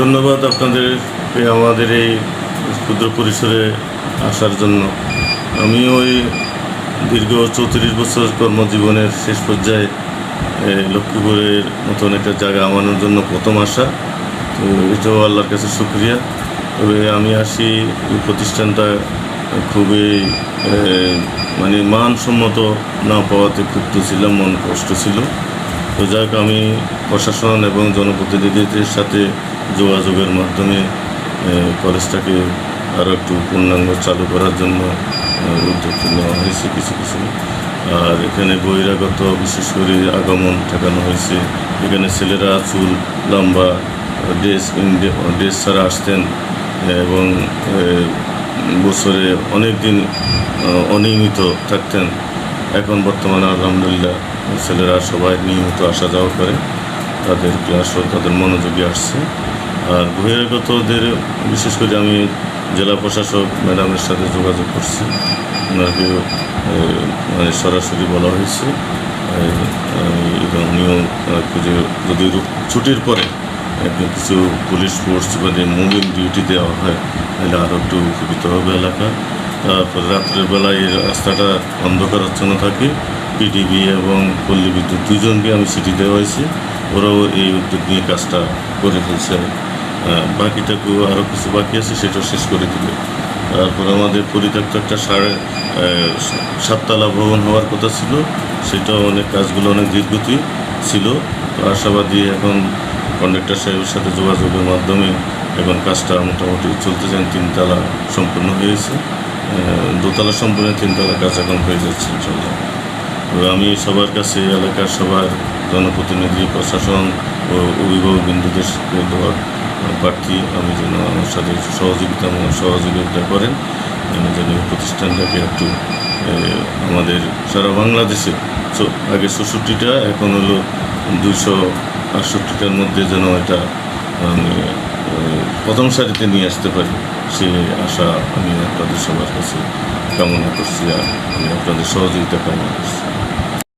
ধন্যবাদ আপনাদেরকে আমাদের এই ক্ষুদ্র পরিসরে আসার জন্য। আমি ওই দীর্ঘ চৌত্রিশ বছর কর্মজীবনের শেষ পর্যায়ে লক্ষ্মীপুরের মতন একটা জায়গা আমানোর জন্য প্রথম আসা তো এটাও আল্লাহর কাছে শুক্রিয়া। তবে আমি আসি, এই প্রতিষ্ঠানটা খুবই মানে মানসম্মত না পাওয়াতে ক্ষুব্ধ ছিলাম মন কষ্ট ছিল। তো যাক আমি প্রশাসন এবং জনপ্রতিনিধিদের সাথে যোগাযোগের মাধ্যমে কলেজটাকে আরও একটু পূর্ণাঙ্গ চালু করার জন্য উদ্যোগ নেওয়া হয়েছে কিছু কিছু। আর এখানে বহিরাগত, বিশেষ করে আগমন ঠেকানো হয়েছে। এখানে ছেলেরা চুল, লম্বা, ড্রেস ড্রেস ছাড়া আসতেন এবং বছরে অনেক দিন অনিয়মিত থাকতেন। এখন বর্তমানে আলহামদুলিল্লাহ ছেলেরা সবাই নিয়মিত আসা যাওয়া করে। তাদের ক্লাসও তাদের মনোযোগী আসছে। আর বহিরাগতদের, বিশেষ করে আমি জেলা প্রশাসক ম্যাডামের সাথে যোগাযোগ করছি। ওনাকে মানে সরাসরি বলা হয়েছে। এবং উনিও যে যদি ছুটির পরে কিছু পুলিশ ফোর্স মানে মুভিং ডিউটি দেওয়া হয়, তাহলে আরও একটু উপকৃত হবে এলাকা। তারপর রাত্রের বেলায় এই রাস্তাটা অন্ধকারাচ্ছন্ন থাকে। পিডিবি এবং পল্লী বিদ্যুৎ দুজনকে আমি চিঠি দেওয়া হয়েছে। ওরাও এই উদ্যোগ নিয়ে কাজটা করে ফেলছে। বাকিটাকেও আরও কিছু বাকি আছে, সেটাও শেষ করে দিবে। তারপর আমাদের পরিত্যক্ত একটা সাড়ে সাততলা ভবন হওয়ার কথা ছিল, সেটাও অনেক কাজগুলো অনেক ধীরগতি ছিল। তো আশাবাদী এখন কন্ডাক্টর সাহেবের সাথে যোগাযোগের মাধ্যমে এখন কাজটা মোটামুটি চলতে চান, তিনতলা সম্পূর্ণ হয়েছে। দোতলা সম্পূর্ণ তিনতলা কাজ এখন হয়ে যাচ্ছে ইনশাল্লাহ তো আমি সবার কাছে এলাকার সবার জনপ্রতিনিধি প্রশাসন ও অভিভাবক বিন্দুদের প্রার্থী আমি যেন আমার সাথে সহযোগিতা এবং সহযোগিতা করেন। যেন প্রতিষ্ঠানটাকে একটু আমাদের সারা বাংলাদেশে আগে ষষট্টিটা এখন হলো দুশো আটষট্টিটার মধ্যে যেন এটা এ, প্রথম সারিতে নিয়ে আসতে পারি। সে আশা আমি আপনাদের সবার কাছে কামনা করছি আর আমি আপনাদের সহযোগিতা কামনা করছি।